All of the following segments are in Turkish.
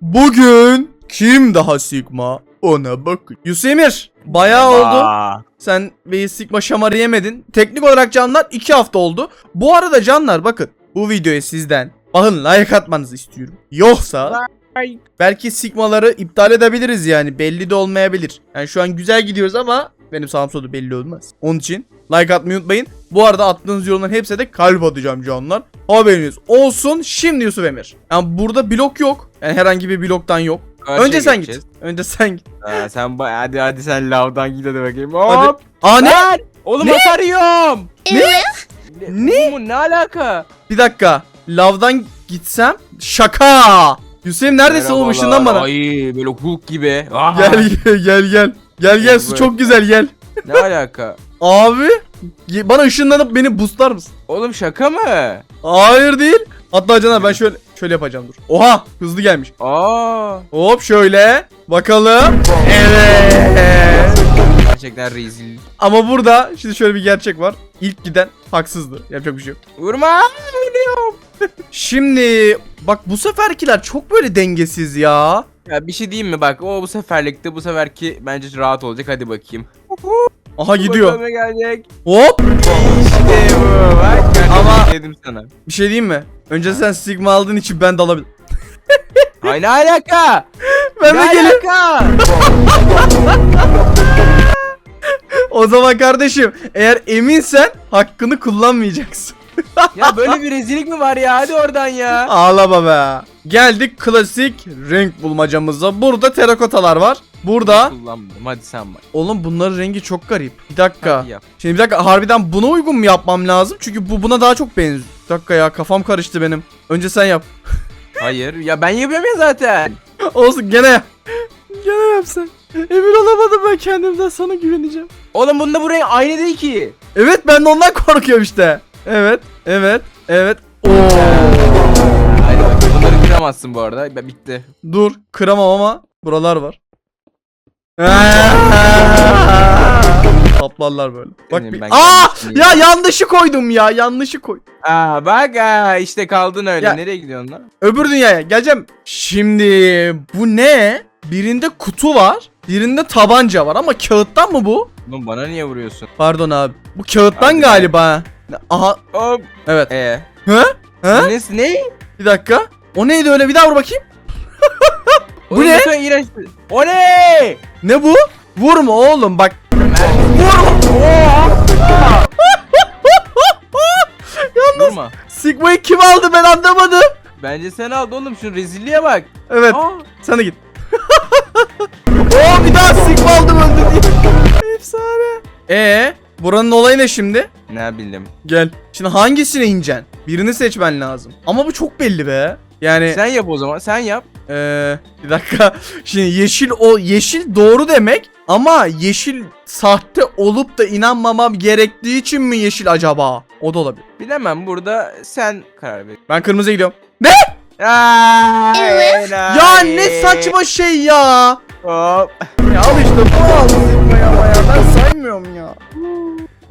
Bugün kim daha Sigma? Ona bakın. Yusemir bayağı oldu. Sen bir Sigma şamarı yemedin. Teknik olarak canlar 2 hafta oldu. Bu arada canlar bakın. Bu videoya sizden bakın like atmanızı istiyorum. Yoksa belki Sigmaları iptal edebiliriz yani. Belli de olmayabilir. Yani şu an güzel gidiyoruz ama benim sağım solum belli olmaz. Onun için like atmayı unutmayın. Bu arada attığınız yorumların hepsine de kalp atacağım canlar. Haberiniz olsun. Şimdi Yusuf Emir. Yani burada blok yok. Yani herhangi bir bloktan yok. karşıya Önce sen geçeceğiz. git. Önce sen git. Ha, sen ba- hadi hadi sen lavdan git hadi bakayım. Hadi. Hop. Aa ne? Lan! Oğlum nasıl arıyorum? Ne? Ne? Bu ne alaka? Bir dakika. Lavdan gitsem şaka. Hüseyin neredesin oğlum Merhabalar. ışından bana. Ay böyle Hulk gibi. Aha. Gel gel gel gel. Gel gel su çok güzel gel. Ne alaka? Abi ye- bana ışınlanıp beni boostlar mısın? Oğlum şaka mı? Hayır değil. Hatta Caner ben şöyle şöyle yapacağım dur. Oha hızlı gelmiş. Aa. Hop şöyle. Bakalım. Evet. Gerçekten rezil. Ama burada şimdi şöyle bir gerçek var. İlk giden haksızdı. Yapacak bir şey yok. Vurma. Ölüyorum. Şimdi bak bu seferkiler çok böyle dengesiz ya. Ya bir şey diyeyim mi bak o bu seferlikte bu seferki bence rahat olacak hadi bakayım. Aha gidiyor. Bakalım gelecek. Hop. İşte bu bak. Ama- Ama. Dedim sana. Bir şey diyeyim mi? Önce sen Sigma aldığın için ben de alabilirim. Ay ne alaka? Ben ne de gelip alaka? o zaman kardeşim eğer eminsen hakkını kullanmayacaksın. ya böyle bir rezillik mi var ya? Hadi oradan ya. Ağlama be. Geldik klasik renk bulmacamıza. Burada terakotalar var. Burada Kullanmadım. Hadi sen bak. oğlum bunların rengi çok garip. Bir dakika. Hadi yap. Şimdi bir dakika harbiden buna uygun mu yapmam lazım? Çünkü bu buna daha çok benziyor. Bir dakika ya kafam karıştı benim. Önce sen yap. Hayır. Ya ben yapıyorum ya zaten. Olsun gene yap. Gene yap sen. Emin olamadım ben kendimden sana güveneceğim. Oğlum bunda bu renk aynı değil ki. Evet ben de ondan korkuyorum işte. Evet, evet, evet. Oo. Bak. Bunları kıramazsın bu arada. Ben- Bitti. Dur, kıramam ama buralar var. Kaplarlar böyle. Bak bir. ben Aa! Ya ya. yanlışı koydum ya. Yanlışı koy. Aa bak aa, işte kaldın öyle. Ya- Nereye gidiyorsun lan? Öbür dünyaya geleceğim. Şimdi bu ne? Birinde kutu var. Birinde tabanca var ama kağıttan mı bu? Oğlum bana niye vuruyorsun? Pardon abi. Bu kağıttan Hadi galiba. Aha. Hop. Evet. Ee. Hı? Hı? Ne? Ne? Bir dakika. O neydi öyle bir daha vur bakayım. Bu Oğlum ne? kadar. O ne? Ne bu? Vurma oğlum bak. Vurma. Sigma'yı kim aldı ben anlamadım. Bence sen aldın oğlum şu rezilliğe bak. Evet Aa. de git. Oo bir daha Sigma aldım öldü diye. Efsane. Ee, buranın olayı ne şimdi? Ne bileyim. Gel. Şimdi hangisine ineceksin? Birini seçmen lazım. Ama bu çok belli be. Yani Sen yap o zaman. Sen yap. Ee, bir dakika. Şimdi yeşil o yeşil doğru demek ama yeşil sahte olup da inanmamam gerektiği için mi yeşil acaba? O da olabilir. Bilemem burada sen karar ver. Ben kırmızıya gidiyorum. Ne? Ay, Ya ne saçma şey ya. Hop. Ya al işte bu ama ya. Ben saymıyorum ya.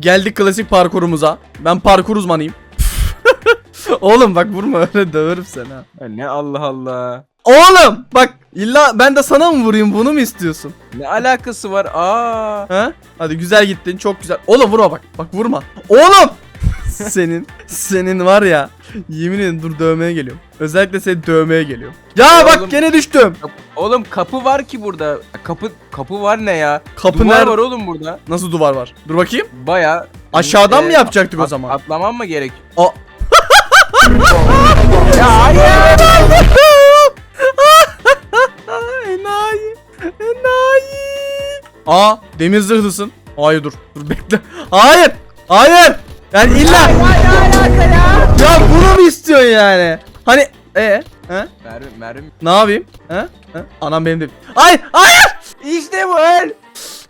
Geldik klasik parkurumuza. Ben parkur uzmanıyım. Oğlum bak vurma öyle döverim seni ha. Ya Ne Allah Allah. Oğlum bak illa ben de sana mı vurayım bunu mu istiyorsun? Ne alakası var? Aa. Ha? Hadi güzel gittin çok güzel. Oğlum vurma bak. Bak vurma. Oğlum. Senin senin var ya. Yemin ederim dur dövmeye geliyorum. Özellikle seni dövmeye geliyorum. Ya Ya bak oğlum- gene düştüm. Oğlum kapı var ki burada. Kapı kapı var ne ya? Kapı Duvar nerede? var oğlum burada. Nasıl duvar var? Dur bakayım. Baya. Aşağıdan mı yapacaktık o zaman? Atlamam mı gerek? Aa. ya hayır. Enayi. Enayi. Aa demir zırhlısın. Hayır dur. Dur bekle. Hayır. Hayır. Yani illa. Ne alaka ya? Ya bunu mu istiyorsun yani? Hani e he? Mermi mermi. Ne yapayım? He? He? Anam benim de. Hayır, hayır. İşte bu öl.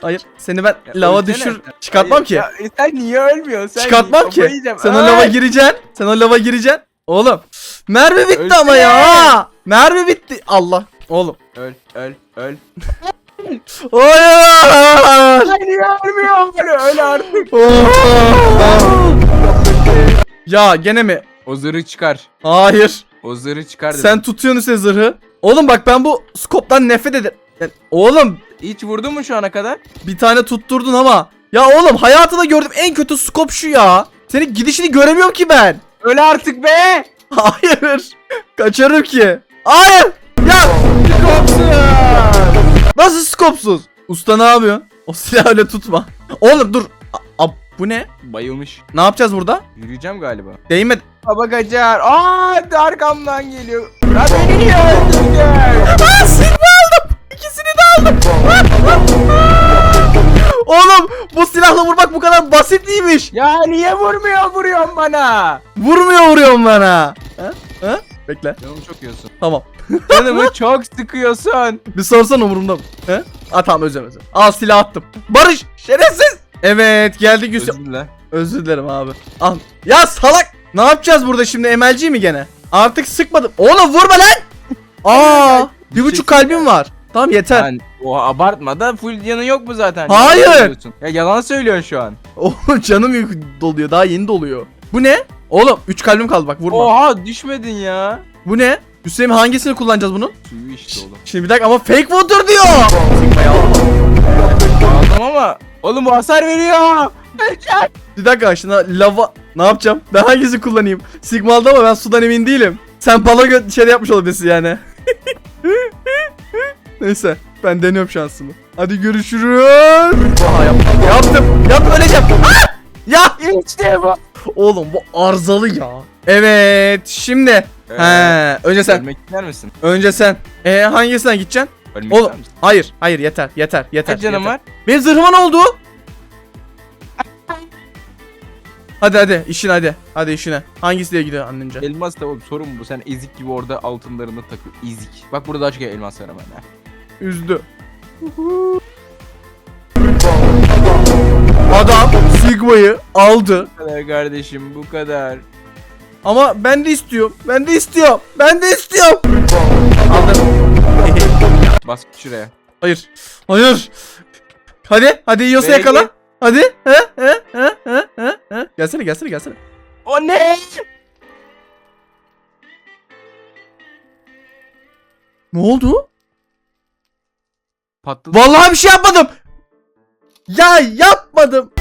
Hayır. Seni ben Ya lava ölsene. düşür çıkartmam Hayır, ki. Ya, e, sen niye ölmüyorsun? Sen çıkartmam ki. yiyeceğim. Sen o Ay! lava gireceksin. Sen o lava gireceksin. Oğlum. Mermi bitti Ölsene. ama ya. Mermi bitti. Allah. Oğlum. Öl öl öl. Hayır. Sen niye ölmüyorsun? Öl, öl artık. ya gene mi? O zırhı çıkar. Hayır. O zırhı çıkar dedim. Sen tutuyorsun ise zırhı. Oğlum bak ben bu skoptan nefret ederim. Yani, oğlum Hiç vurdun mu şu ana kadar? bir tane tutturdun ama. Ya oğlum hayatımda gördüğüm en kötü skop şu ya. Senin gidişini göremiyorum ki ben. Öyle artık be! Hayır. Kaçarım ki. Hayır. Ya Kopsun! Nasıl skopsuz? Usta ne yapıyor? O silahı öyle tutma. Oğlum dur. A- a- bu ne? Bayılmış. Ne yapacağız burada? Yürüyeceğim galiba. Değmedi. Baba kaçar. Aa arkamdan geliyor. Ya beni niye öldürdün? Aa silahı aldım. İkisini de aldım. Oğlum bu silahla vurmak bu kadar basit değilmiş. Ya niye vurmuyor vuruyorsun bana? Vurmuyor vuruyorsun bana. Ha? Ha? Bekle. Canımı çok yiyorsun. Tamam. Canımı çok sıkıyorsun. Bir sorsan umurumda mı? He? Aa tamam özür özür. Al silah attım. Barış şerefsiz. Evet geldik Yusuf. Özür dilerim. Özür dilerim abi. Al. Ya salak. Ne yapacağız burada şimdi MLG mi gene? Artık sıkmadım. Oğlum vurma lan. Aa, bir buçuk kalbim var. Tamam yeter. Sen o abartma da full yanın yok mu zaten? Hayır. Ya yalan söylüyorsun şu an. Oğlum canım doluyor. Daha yeni doluyor. Bu ne? Oğlum 3 kalbim kaldı bak vurma. Oha düşmedin ya. Bu ne? Hüseyin hangisini kullanacağız bunun? Suyu işte oğlum. Şimdi bir dakika ama fake water diyor. Aldım ama. Oğlum bu hasar veriyor. Bir dakika şimdi lava ne yapacağım? Ben hangisini kullanayım? Sigmal'da ama ben sudan emin değilim. Sen bala gö- şey yapmış olabilirsin yani. Neyse ben deniyorum şansımı. Hadi görüşürüz. Aha yaptım. Yaptım. Yaptım öleceğim. Ah! Ya İşte bu. Oğlum bu arızalı ya. Evet şimdi. He, önce sen. Ölmek ister misin? Önce sen. E hangisinden gideceksin? Ölmek Oğlum ister misin? hayır hayır yeter yeter yeter. Kaç canım yeter. var? Benim zırhıma ne oldu? Hadi hadi işin hadi. Hadi işine. Hangisi diye gidiyor annence? Elmas da oğlum sorun bu. Sen ezik gibi orada altınlarını takıyor. Ezik. Bak burada daha çok elmas var ha. Üzdü. Sigma'yı aldı. Bu kadar kardeşim bu kadar. Ama ben de istiyorum. Ben de istiyorum. Ben de istiyorum. Aldım. Bas şuraya. Hayır. Hayır. Hadi. Hadi yiyorsa Peki. yakala. Hadi. He? He? He? He? He? He? Gelsene gelsene gelsene. O ne? Ne oldu? Patladı. Vallahi bir şey yapmadım. Ya yapmadım.